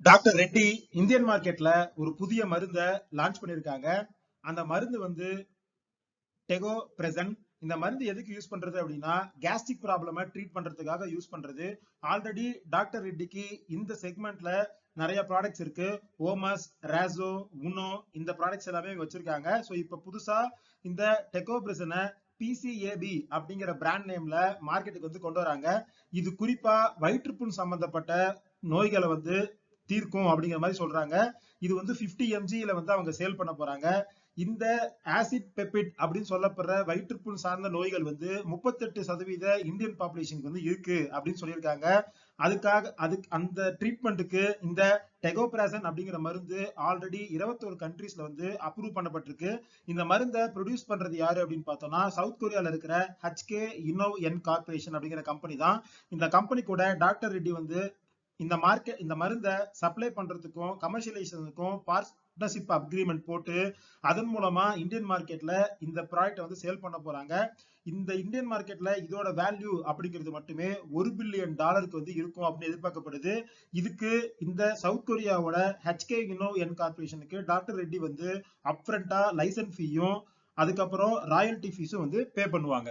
Doctor Reddy Indian மார்க்கெட்ல ஒரு புதிய மருந்தை லான்ச் பண்ணிருக்காங்க அந்த மருந்து வந்து டெகோ பிரசன்ட் இந்த மருந்து எதுக்கு யூஸ் பண்றது அப்படின்னா கேஸ்ட்ரிக் ப்ராப்ளம ட்ரீட் பண்றதுக்காக யூஸ் பண்றது. ஆல்ரெடி டாக்டர் ரெட்டிக்கு இந்த செக்மெண்ட்ல நிறைய ப்ராடக்ட்ஸ் இருக்கு. ஓமஸ் ரேசோ உனோ இந்த ப்ராடக்ட்ஸ் எல்லாமே வச்சிருக்காங்க. ஸோ இப்போ புதுசா இந்த டெகோ பிரசனை பிசிஏபி அப்படிங்கிற பிராண்ட் நேம்ல மார்க்கெட்டுக்கு வந்து கொண்டு வராங்க. இது குறிப்பா வயிற்றுப்புண் சம்பந்தப்பட்ட நோய்களை வந்து தீர்க்கும் அப்படிங்கிற மாதிரி சொல்றாங்க. இது வந்து பிப்டி எம்ஜியில வந்து அவங்க சேல் பண்ண போறாங்க. இந்த ஆசிட் பெப்பிட் அப்படின்னு சொல்லப்படுற வயிற்றுப்புண் சார்ந்த நோய்கள் வந்து முப்பத்தெட்டு சதவீத இந்தியன் பாப்புலேஷனுக்கு வந்து இருக்கு அப்படின்னு சொல்லியிருக்காங்க. அதுக்காக அதுக்கு அந்த ட்ரீட்மெண்ட்டுக்கு இந்த டெகோபிராசன் அப்படிங்கிற மருந்து ஆல்ரெடி இருபத்தோரு கண்ட்ரீஸ்ல வந்து அப்ரூவ் பண்ணப்பட்டிருக்கு. இந்த மருந்தை ப்ரொடியூஸ் பண்றது யாரு அப்படின்னு பார்த்தோம்னா சவுத் கொரியால இருக்கிற ஹச்கே இன்னோவ் என் கார்பரேஷன் அப்படிங்கிற கம்பெனி தான். இந்த கம்பெனி கூட டாக்டர் ரெட்டி வந்து இந்த மார்க்கெட் இந்த மருந்தை சப்ளை பண்றதுக்கும் கமர்ஷியலைசேஷனுக்கும் பார்ட்னர்ஷிப் அக்ரிமெண்ட் போட்டு அதன் மூலமா இந்தியன் மார்க்கெட்ல இந்த ப்ராடக்ட் வந்து சேல் பண்ண போறாங்க. இந்த இந்தியன் மார்க்கெட்ல இதோட வேல்யூ அப்படிங்கிறது மட்டுமே ஒரு பில்லியன் டாலருக்கு வந்து இருக்கும் அப்படின்னு எதிர்பார்க்கப்படுது. இதுக்கு இந்த சவுத் கொரியாவோட ஹெச்கே இனோ என் கார்பரேஷனுக்கு டாக்டர் ரெட்டி வந்து அப்ரண்டா லைசன்ஸ் ஃபீயும் அதுக்கப்புறம் ராயல்டி ஃபீஸும் வந்து பே பண்ணுவாங்க.